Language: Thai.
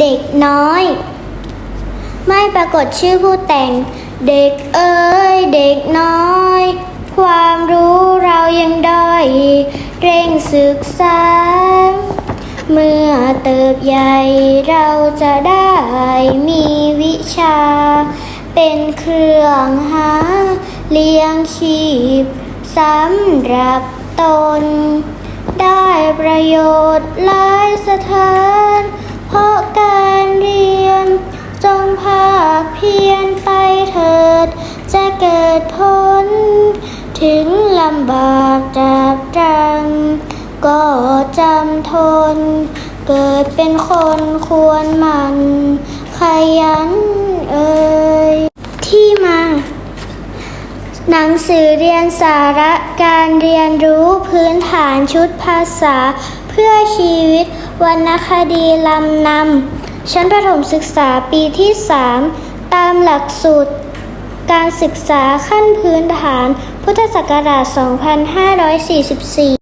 เด็กน้อย ไม่ปรากฏชื่อผู้แต่ง เด็กเอ้ยเด็กน้อย ความรู้เรายังด้อย เร่งศึกษา เมื่อเติบใหญ่เราจะได้มีวิชา เป็นเครื่องหา เลี้ยงชีพสำหรับตน ได้ประโยชน์หลายสถาน เพียรไปเถิด จะเกิดผลถึงลำบากจากตรัง ก็จำทน เกิดเป็นคนควรมัน ขยันเอ่ยที่มา หนังสือเรียนสาระการเรียนรู้พื้นฐานชุดภาษา เพื่อชีวิตวรรณคดีลำนำชั้นประถมศึกษาปีที่ 3 ตามหลักสูตร การศึกษาขั้นพื้นฐาน พุทธศักราช 2544